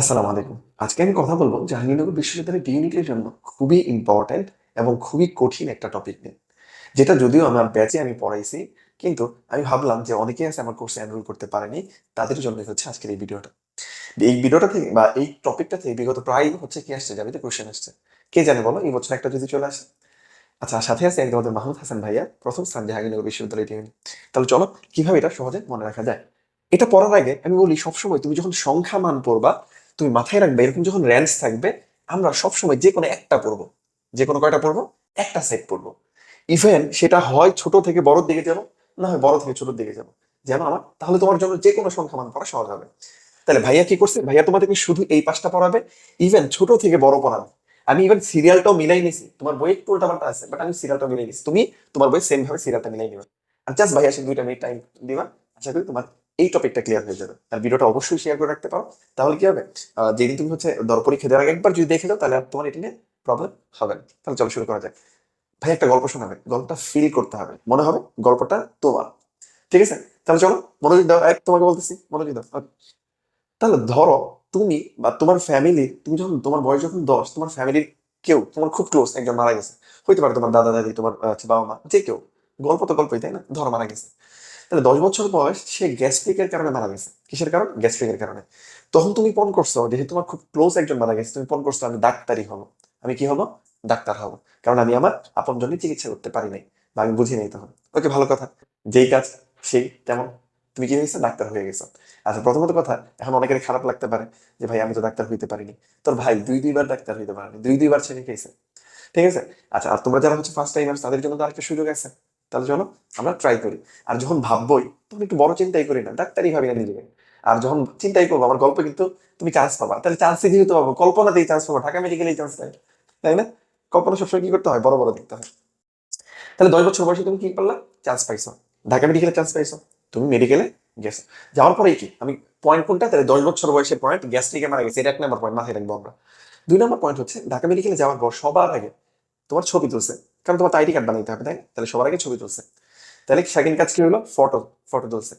আসসালামু আলাইকুম। আজকে আমি কথা বলব জাহাঙ্গীরনগর বিশ্ববিদ্যালয়ের ইউনিটের জন্য খুবই ইম্পর্ট্যান্ট এবং খুবই কঠিন একটা টপিক নিয়ে। যেটা যদিও আমার ব্যাচে আমি পড়াইছি, কিন্তু আমি ভাবলাম যে অনেকেই আছে আমার কোর্সে এনরোল করতে পারেনি, তাদের জন্য হচ্ছে আজকের এই ভিডিওটা। এই ভিডিওটা থেকে বা এই টপিকটা থেকে বিগত প্রায় হচ্ছে কি আসছে যাবে তো কোশ্চেন আসছে। কে জানে বলো, এই বছর একটা যদি চলে আসে। আচ্ছা সাথে আছে একদম মাহমুদ হাসান ভাইয়া, প্রথম স্থান জাহাঙ্গীরনগর বিশ্ববিদ্যালয় টিউনি তাহলে চলো, কীভাবে এটা সহজে মনে রাখা যায়? এটা পড়ার আগে আমি বলি, সবসময় তুমি যখন সংখ্যা মান পড়বা তুমি মাথায় রাখবে, এরকম যখন র্যাঞ্জ থাকবে, আমরা সবসময় যে কোনো একটা পড়ব যে কোনো কয়টা পড়ব একটা সেট পড়ব ইভেন সেটা হয় ছোট থেকে বড়র দিকে যাব, না হয় বড় থেকে ছোটর দিকে যাব। যেন আমার, তাহলে তোমার জন্য যে কোনো সংখ্যা মান পড়া সহজ হবে। তাহলে ভাইয়া কি করছে? ভাইয়া তোমাদেরকে শুধু এই পাঁচটা পড়াবে ইভেন ছোট থেকে বড় পড়াবে। আমি ইভেন সিরিয়ালটাও মিলাই নিছি। তোমার বই একটু উল্টাপাল্টা আছে বাট আমি সিরিয়ালটাও মিলাই নিছি। তুমি তোমার বই সেম ভাবে সিরিয়ালটা মিলাই নিবে। আর জাস্ট ভাইয়া সে দুইটা মিনিট টাইম দিবা। আশা করি তোমার এই টপিকটা ক্লিয়ার হয়ে যাবে। আর ভিডিওটা অবশ্যই শেয়ার করে রাখতে পারো। তাহলে কি হবে? যেদিন তুমি হচ্ছে দর পরীক্ষা দেওয়ার আগে একবার যদি দেখে দাও তাহলে তোমার এটা নিয়ে প্রবলেম হবে না। তাহলে চলো শুরু করা যাক। ভাই, একটা গল্প শোনাবে। গল্পটা ফিল করতে হবে। মনে হবে গল্পটা তোমার। ঠিক আছে? তাহলে চলো, মনোযোগ দাও। এক, তোমাকে বলতেছি, মনোযোগ দাও। তাহলে ধরো তুমি বা তোমার ফ্যামিলি তুমি যখন, তোমার বয়স যখন দশ, তোমার ফ্যামিলির কেউ, তোমার খুব ক্লোজ একজন মারা গেছে। হইতে পারে তোমার দাদা দাদি তোমার বাবা মা যে কেউ। গল্প তো গল্পই, তাই না? ধরো মারা গেছে। তাহলে দশ বছর বয়স সে গ্যাস্ট্রিকের কারণে মারা গেছে। কিসের কারণ? গ্যাস্ট্রিকের কারণে। তখন তুমি পণ করছ যেহেতু তোমার খুব ক্লোজ একজন মারা গেছে। তুমি পণ করছ, আমি ডাক্তারই হব। আমি কি হব? ডাক্তার হব। কারণ আমি আমার আপন জন্য চিকিৎসা করতে পারি নাই বা আমি বুঝি নাই তখন। ওকে, ভালো কথা। যেই কাজ সেই তেমন, তুমি কি হয়েছে? ডাক্তার হয়ে গেছো। আচ্ছা প্রথমত কথা, এখন অনেকের খারাপ লাগতে পারে যে, ভাই, আমি তো ডাক্তার হইতে পারিনি। তোর ভাই দুই, দুইবার ডাক্তার হইতে পারেনি। দুই, দুইবার ছেড়ে খেয়েছে ঠিক আছে? আচ্ছা আর তোমরা যারা হচ্ছে ফার্স্ট টাইমার্স তাদের জন্য তো আরেকটা সুযোগ আছে। তাহলে চলো আমরা ট্রাই করি। আর যখন ভাববই, তখন একটু বড় চিন্তাই করি না, ডাক্তারই ভাবি না নিজেকে আর যখন চিন্তাই করব, আমার গল্প কিন্তু তুমি চান্স পাবা। তাহলে চান্সে যেহেতু পাবো, কল্পনাতেই চান্স পাবো, ঢাকা মেডিকেলেই চান্স পাই তাই না? কল্পনা সবসময় কি করতে হয়? বড় বড় দেখতে হয়। তাহলে দশ বছর বয়সে তুমি কি করলা চান্স পাইছো। ঢাকা মেডিকেলে চান্স পাইছো। তুমি মেডিকেলে গেছো। যাওয়ার পরেই কি? আমি পয়েন্ট কোনটা? তাহলে দশ বছর বয়সে পয়েন্ট গ্যাস্ট্রিকে মারা গেছে, এটা এক নম্বর পয়েন্ট মাথায় রাখব আমরা। দুই নম্বর পয়েন্ট হচ্ছে, ঢাকা মেডিকেলে যাওয়ার পর সবার আগে তোমার ছবি তুলছে। কারণ তোমার আইডি কার্ড বানাইতে হবে, তাই? তাহলে সবার আগে ছবি তুলছে। তাহলে সেকেন্ড কাজ কি হলো? ফটো ফটো তুলছে।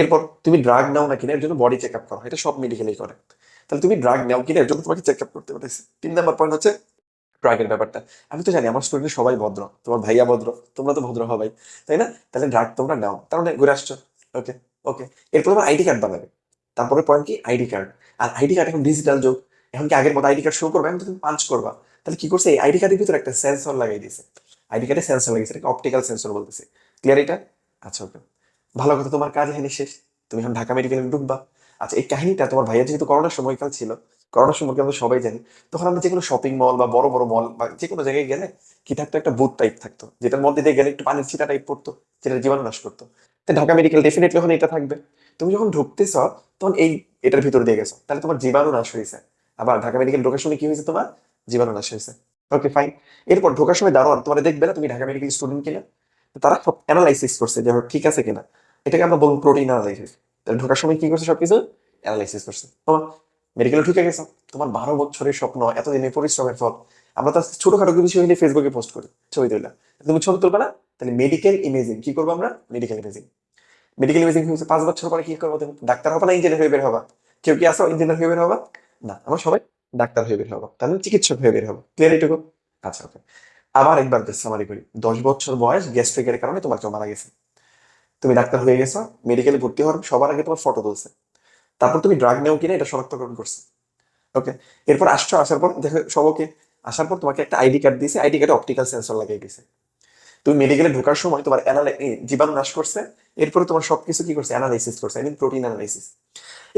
এরপর তুমি ড্রাগ নাও না কিনা, এর জন্য বডি চেক আপ করো। এটা সব মেডিকেলেই করে। তাহলে তুমি ড্রাগ নাও কিনা, এর জন্য তোমাকে চেক আপ করতে পারতেছে তিন নম্বর পয়েন্ট হচ্ছে ড্রাগের ব্যাপারটা। আমি তো জানি, আমার স্টুডেন্ট সবাই ভদ্র। তোমার ভাইয়া ভদ্র। তোমরা তো ভদ্র হবাই, তাই না? তাহলে ড্রাগ তোমরা নাও। তার মানে ঘুরে আসছো। ওকে ওকে এরপর তোমার আইডি কার্ড বানাবে। তারপরে পয়েন্ট কি? আইডি কার্ড আর আইডি কার্ড এখন ডিজিটাল যুগ। এখন কি আগের মতো আইডি কার্ড শো করবে? এখন তুমি পাঞ্চ করবা। তাহলে কি করছে? এই আইডি কার্ডের ভিতরে একটা সেন্সর লাগাই দিয়েছে। আইডি কার্ডে সেন্সর লাগিয়েছে, এটাকে অপটিক্যাল সেন্সর বলতেছে। ক্লিয়ার এটা? আচ্ছা ওকে ভালো কথা, তোমার কাজ এখানে শেষ। তুমি এখন ঢাকা মেডিকেলে ঢুকবা। আচ্ছা এই কাহিনীটা তোমার ভাইয়া যেহেতু করোনার সময়কাল ছিল, করোনার সময়কাল আমরা সবাই জানি, তখন আমরা যে কোনো শপিং মল বা বড় বড় মল বা যে কোনো জায়গায় গেলে কি থাকতো? একটা বুথ টাইপ থাকতো, যেটার মধ্যে দিয়ে গেলে একটু পানির ছিটা টাইপ পড়তো, যেটা জীবাণু নাশ করতো। তো ঢাকা মেডিকেল ডেফিনেটলি ওখানে এটা থাকবে। তুমি যখন ঢুকতেছ, তখন এই এটার ভিতর দিয়ে গেছো। তাহলে তোমার জীবাণু নাশ হয়েছে। আবার ঢাকা মেডিকেল ঢোকার সময় কি হয়েছে তোমার? জীবাণু নাশ হয়েছে। ওকে ফাইন এরপর ঢোকার সময় দারোয়ান, তোমার দেখবে না, তুমি ঢাকা মেডিকেল স্টুডেন্ট কিনা? তারা সব অ্যানালাইসিস করছে যে ঠিক আছে কিনা। এটাকে আমরা বলব প্রোটিন অ্যানালাইসিস ঢোকার সময় কি করছে সবকিছু? অ্যানালাইসিস করছে। তোমার মেডিকেলে ঢুকে গেছো। তোমার বারো বছরের স্বপ্ন এতদিনের পরিশ্রমের ফল। আমরা তো আজকে ছোটখাটো কিছু হইলে ফেসবুকে পোস্ট করি, ছবি তুললাম তুমি ছবি তুলবে না? তাহলে মেডিকেল ইমেজিং কি করব আমরা? মেডিকেল ইমেজিং মেডিকেল ইমেজিং হচ্ছে পাঁচ বছর পরে কি করব ডাক্তার হবা না ইঞ্জিনিয়ার হয়ে বের হবা? কেউ কি আসো ইঞ্জিনিয়ার হয়ে বের হবা? না, আমরা সবাই ডাক্তার হয়ে বের হব, তাহলে চিকিৎসক হয়ে বের হব। ক্লিয়ার এটুকু আচ্ছা ওকে আবার একবার সামারি করি। দশ বছর বয়স গ্যাস্ট্রিকের কারণে তোমার কেউ মারা গেছে। তুমি ডাক্তার হয়ে গেছো মেডিকেলে ভর্তি হওয়ার সবার আগে তোমার ফটো তুলছে। তারপর তুমি ড্রাগ নেও কিনা এটা শনাক্তকরণ করছে। ওকে এরপর আসছো, আসার পর দেখো সবকে, আসার পর তোমাকে একটা আইডি কার্ড দিয়েছে। আইডি কার্ডে অপটিক্যাল সেন্সর লাগিয়ে দিয়েছে। তুমি মেডিকেলে ঢোকার সময় তোমার জীবাণু নাশ করছে, এরপরে তোমার সবকিছু কি করছে? অ্যানালাইসিস করছে আই মিন প্রোটিন অ্যানালাইসিস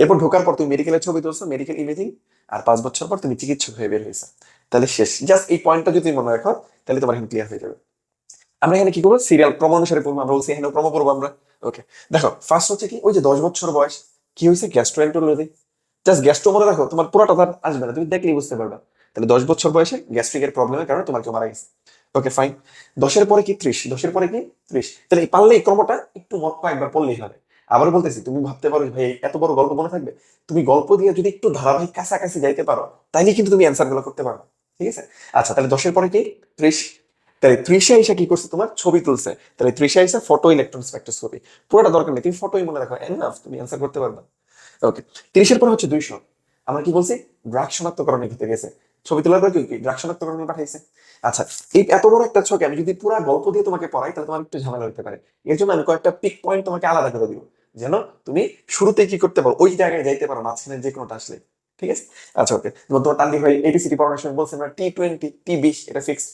এরপর ঢোকার পর তুমি মেডিকেলের ছবি তুলছো মেডিকেল ইমেজিং আর পাঁচ বছর পর তুমি চিকিৎসক হয়ে বের হয়েছে। তাহলে শেষ। জাস্ট এই পয়েন্টটা যদি মনে রাখো, তাহলে তোমার এখন ক্লিয়ার হয়ে যাবে। আমরা এখানে কি করব? সিরিয়াল ক্রম অনুসারে পড়ব, আমরা বলছি এখানে ক্রম পড়ব আমরা। ওকে দেখো ফার্স্ট হচ্ছে কি, ওই যে দশ বছর বয়স, কি হয়েছে? গ্যাস্ট্রোএন্টোলজি জাস্ট গ্যাস্ট্রো মনে রাখো, তোমার পুরোটা তার আসবে না, তুমি দেখলেই বুঝতে পারবে। তাহলে দশ বছর বয়সে গ্যাস্ট্রিকের প্রবলেমের কারণে তোমার কেউ মারা গেছে। ওকে ফাইন দশের পরে কি ত্রিশ? দশের পরে কি ত্রিশ? তাহলে পারলে এই ক্রমটা একটু একবার পড়লেই হবে। আবার বলতেছি, তুমি ভাবতে পারো ভাই এত বড় গল্প মনে থাকবে? তুমি গল্প দিয়ে যদি একটু ধারাবাহিক কাছাকাছি যাইতে পারো, তাইলে কিন্তু তুমি অ্যান্সারগুলো করতে পারো। ঠিক আছে? আচ্ছা তাহলে দশের পরে কি ত্রিশ? তাহলে ত্রিশে এসে কি করছে তোমার? ছবি তুলছে। তাহলে ত্রিশে এসে ফটো ইলেকট্রন স্পেক্ট্রোস্কোপি পুরোটা দরকার নেই, তুমি ফটোই মনে রাখো এনাফ তুমি অ্যান্সার করতে পারবে। ওকে তিরিশের পরে হচ্ছে দুইশো। আমরা কি বলছি? ড্রাগ শনাক্তকরণের ভিতরে গেছে। ছবি তোলার পর কি ড্রাগ শনাক্তকরণে পাঠাইছে? আচ্ছা এই এত বড় একটা ছকে আমি যদি পুরো গল্প দিয়ে তোমাকে পড়াই, তাহলে তোমার একটু ঝামেলা হতে পারে। এর জন্য আমি কয়েকটা পিক পয়েন্ট তোমাকে আলাদা করে দিব। যেন তুমি শুরুতে কি করতে পারো, ওই জায়গায় যাইতে পারো, মাঝখানে যে কোনোটা আসলে। ঠিক আছে? আচ্ছা ওকে যেমন তোমার টান্ডি ভাই এবিসিডি পড়ানোর সময় বলছে, আমরা টি টোয়েন্টি টি বিশ এটা ফিক্স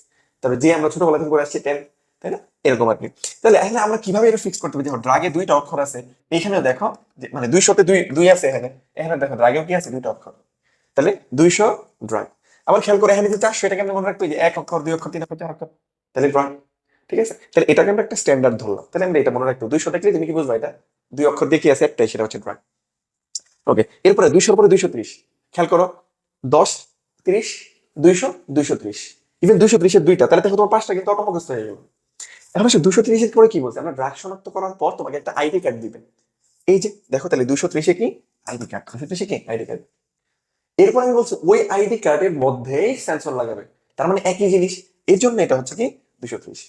তারপরে যে আমরা ছোটবেলা থেকে করে আসছি টেন তাই না? এরকম আর কি। তাহলে এখানে আমরা কীভাবে এটা ফিক্স করতে পারি? ড্রাগে দুইটা অক্ষর আছে। এখানেও দেখো মানে দুইশোতে দুই দুই আছে এখানে। এখানে দেখো ড্রাগেও কি আছে? দুইটা অক্ষর। তাহলে দুইশো ড্রাগ আবার খেয়াল করে এখানে যে চারশো আমরা মনে রাখব যে এক অক্ষর, দুই অক্ষর, তিন অক্ষর, চার অক্ষর, তাহলে ড্রাগ ঠিক আছে? তাহলে এটাকে আমরা একটা স্ট্যান্ডার্ড ধরলাম। তাহলে আমরা এটা মনে রাখব। দুইশো দেখলে তুমি কি বুঝবা এটা? দুই অক্ষর দিয়ে কি আছে একটাই, সেটা হচ্ছে ড্রাগ ওকে এরপরে দুইশোর পরে দুইশো ত্রিশ। খেয়াল করো, দশ, ত্রিশ, দুইশো দুইশো ত্রিশ। ইভেন দুইশো ত্রিশের দুইটা, তাহলে দেখো তোমার পাঁচটা কিন্তু অটোমুখস্থ হয়ে গেল। এখন হচ্ছে দুশো ত্রিশের পরে কি বলছে? আমরা ড্রাগ শনাক্ত করার পর তোমাকে একটা আইডি কার্ড দিবে। এই যে, দেখো তাহলে দুশো ত্রিশে কি? আইডি কার্ড দুশো ত্রিশে কি? আইডি কার্ড এরপর আমি বলছি, ওই আইডি কার্ডের মধ্যেই সেন্সর লাগাবে। তার মানে একই জিনিস। এর জন্য এটা হচ্ছে কি? দুশো ত্রিশ।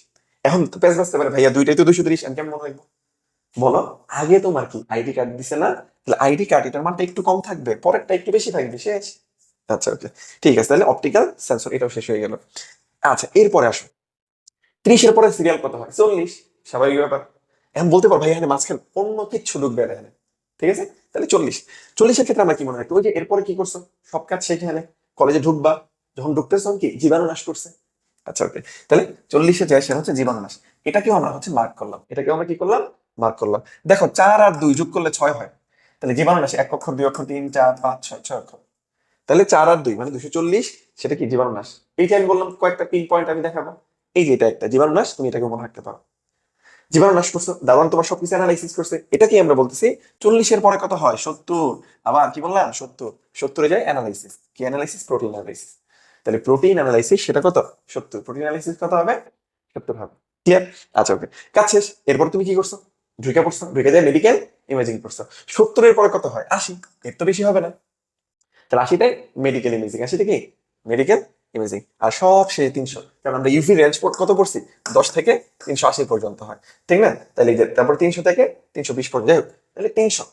এখন তো পেজ বাঁচতে পারে, ভাইয়া, দুইটাই তো দুশো ত্রিশ, আমি কেমন মনে বলো, আগে তোমার কি আইডি কার্ড দিছে না? তাহলে আইডি কার্ড এটার মানটা একটু কম থাকবে, পরেরটা একটু বেশি থাকবে, শেষ। আচ্ছা ওকে। ঠিক আছে, তাহলে অপটিক্যাল সেন্সর এটাও শেষ হয়ে গেল। আচ্ছা এরপরে আসো। ত্রিশের পরে সিরিয়াল কত হয়? চল্লিশ। স্বাভাবিক ব্যাপার। এখন বলতে পারো ভাই এখানে মাঝখানে অন্য কিচ্ছু ঢুকবে এখানে। ঠিক আছে? তাহলে চল্লিশ। চল্লিশের ক্ষেত্রে আমরা কি মনে রাখব? ওই যে এরপরে কি করছ? সব কাজ সেখানে কলেজে ঢুকবা, যখন ঢুকতেছ কি? জীবাণু নাশ করছে। আচ্ছা ওকে তাহলে চল্লিশে যায় সেটা হচ্ছে জীবাণু নাশ। এটাকেও আমরা হচ্ছে মার্ক করলাম। এটাকেও আমরা কি করলাম? মার্ক করলাম। দেখো, চার আর দুই যোগ করলে ছয় হয়। তাহলে জীবাণু নাশ, এক অক্ষর, দুই অক্ষর, তিন, চার, পাঁচ, ছয় ছয় অক্ষর। তাহলে চার আর দুই মানে দুশো চল্লিশ, সেটা কি? জীবাণু নাশ। এইটা আমি বললাম কয়েকটা পিন পয়েন্ট আমি দেখাবো। এই যে এটা একটা জীবাণু নাশ, তুমি এটাকে মনে রাখতে পারো। জীবাণু নাশ করছ, দারোয়ান তোমার সবকিছু অ্যানালাইসিস করছে, এটা কি আমরা বলতেছি? চল্লিশের পরে কত হয়? সত্তর। আবার কি বললাম? সত্তর। সত্তরে যায় অ্যানালাইসিস কি অ্যানালাইসিস প্রোটিন অ্যানালাইসিস তাহলে প্রোটিন অ্যানালাইসিস সেটা কত? সত্তর। প্রোটিন অ্যানালাইসিস কত হবে? সত্তর হবে। ক্লিয়ার আচ্ছা ওকে কাজ শেষ। এরপর তুমি কি করছ? ঢুকে পড়ছো। ঢুকে যায় মেডিকেল ইমেজিং করছ। সত্তরের পরে কত হয়? আশি। এর তো বেশি হবে না। তাহলে আশিটাই মেডিকেল ইমেজিং আশিটা কি? মেডিকেল ইমেজিং আর সব সে তিনশো। কারণ আমরা ইউভি রেঞ্জ পোর্ট কত পড়ছি? দশ থেকে তিনশো আশি পর্যন্ত হয়। ঠিক না? তাহলে তারপর তিনশো থেকে তিনশো বিশ পর্যন্ত। যাই হোক, তাহলে তিনশো।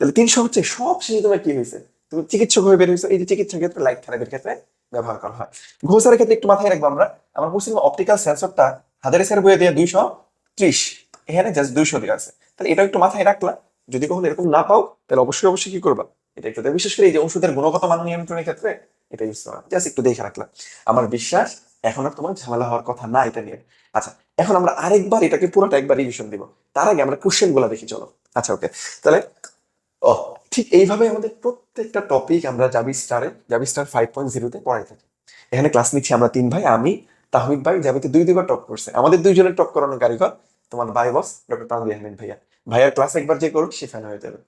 তাহলে তিনশো হচ্ছে সব শেষে তোমার কি হয়েছে? তুমি চিকিৎসক হয়ে বের হয়েছে। এই যে চিকিৎসার ক্ষেত্রে লাইট থেরাপির ক্ষেত্রে ব্যবহার করা হয়। ঘোষারের ক্ষেত্রে একটু মাথায় রাখব আমরা। আমরা বলছিলাম অপটিক্যাল সেন্সরটা হাজারে স্যার বইয়ে দিয়ে দুইশো ত্রিশ। এখানে জাস্ট দুইশো দেওয়া আছে। তাহলে এটা একটু মাথায় রাখলা। যদি কখনো এরকম না পাও, তাহলে অবশ্যই অবশ্যই কি করবা? এটা একটু বিশেষ করে এই যে ওষুধের গুণগত মান নিয়ন্ত্রণের ক্ষেত্রে এটা ইউজ করা জাস্ট একটু দেখে রাখলাম। আমার বিশ্বাস, এখন আর তোমার ঝামেলা হওয়ার কথা না এটা নিয়ে। আচ্ছা এখন আমরা আরেকবার এটাকে পুরোটা একবার রিভিশন দিব। তার আগে আমরা কোশ্চেনগুলা দেখি, চলো। আচ্ছা ওকে তাহলে, ও, ঠিক এইভাবে আমাদের প্রত্যেকটা টপিক আমরা জাবি স্টারে জাবি স্টার ফাইভ পয়েন্ট জিরোতে পড়াই থাকি। এখানে ক্লাস নিচ্ছি আমরা তিন ভাই, আমি, তাহমিদ ভাই জাবিতে দুই দুইবার টপ করছে। আমাদের দুইজনের টপ করানোর কারিগর তোমার ভাই বস ডক্টর তানভি আহমেদ ভাইয়া। ভাইয়ার ক্লাস একবার যে করুক, সে ফ্যান হয়ে যাবে।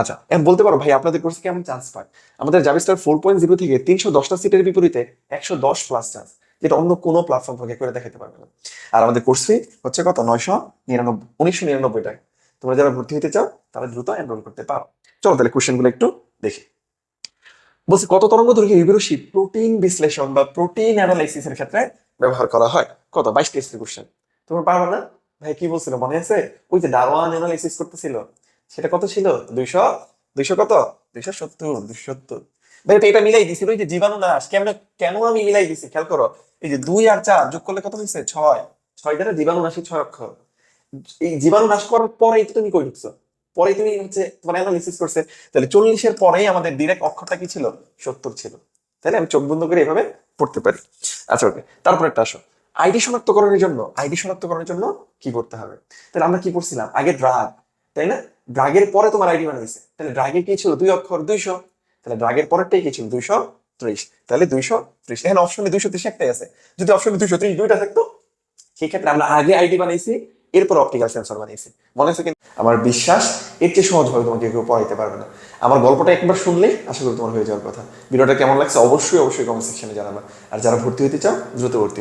আচ্ছা এখন বলতে পারো ভাই, আপনাদের কোর্সে কেমন চান্স পায়? আমাদের জাবিস্টার ফোর পয়েন্ট জিরো থেকে তিনশো দশটা সিটের বিপরীতে একশো দশ প্লাস চান্স যেটা অন্য কোনো প্ল্যাটফর্ম থেকে করে দেখাতে পারবে না। আর আমাদের কোর্স হচ্ছে কত? নয়শো নিরানব্বই, উনিশশো নিরানব্বই টাকা। তোমরা যারা ভর্তি হতে চাও, তারা দ্রুত এনরোল করতে পারো। চলো তাহলে কোশ্চেনগুলো একটু দেখি। বলছি, কত তরঙ্গ দৈর্ঘ্যের ইউরোশিপ প্রোটিন বিশ্লেষণ বা প্রোটিন অ্যানালাইসিস এর ক্ষেত্রে ব্যবহার করা হয়? কত? বাইশ টেস্টের কোশ্চেন তোমরা পারবে না? ভাই, কি বলছিল? মনে আছে? ওই যে দারোয়ান অ্যানালাইসিস করতেছিল। সেটা কত ছিল? দুইশো? দুইশো কত? দুইশো সত্তর দুইশো সত্তর। ভাই, এটা মিলাই দিছিল ওই যে জীবাণু নাশ কেমন কেন আমি মিলাই দিছি? খেয়াল করো, এই যে দুই আর চার যোগ করলে কত হয়েছে? ছয়। ছয় দ্বারা জীবাণু নাশি ছয় অক্ষর। এই জীবাণু নাশ করার পরেই তো তুমি কই ঢুকছো? পরে তুমি হচ্ছে তোমার অ্যানালিসিস করছে। তাহলে চল্লিশের পরেই আমাদের ডিরেক্ট অক্ষরটা কি ছিল? সত্তর ছিল। তাহলে আমি চোখ বন্ধ করে এভাবে পড়তে পারি। আচ্ছা ওকে তারপর একটা আসো। আইডি শনাক্তকরণের জন্য আইডি শনাক্তকরণের জন্য কি করতে হবে? তাহলে আমরা কি করছিলাম আগে ড্রাগ তাই না? ড্রাগের পরে তোমার আইডি বানাইছে। তাহলে ড্রাগের কি ছিল? দুই অক্ষর, দুইশো। তাহলে ড্রাগের পরেরটাই কি ছিল? দুইশো ত্রিশ। তাহলে দুইশো ত্রিশ। এখানে অপশনে দুইশো ত্রিশ একটাই আছে। যদি অপশনে দুইশো ত্রিশ দুইটা থাকতো সেই ক্ষেত্রে আমরা আগে আইডি বানাইছি, এরপর অপটিক্যাল সেন্সর বানিয়েছি মনে আছে কিন্তু আমার বিশ্বাস, এর চেয়ে সহজভাবে তোমাকে কেউ পড়াইতে পারবে না। আমার গল্পটা একবার শুনলেই আশা করি তোমার হয়ে যাওয়ার কথা। ভিডিওটা কেমন লাগছে? অবশ্যই অবশ্যই কমেন্ট সেকশনে জানাবে। আর যারা ভর্তি হতে চাও, দ্রুত ভর্তি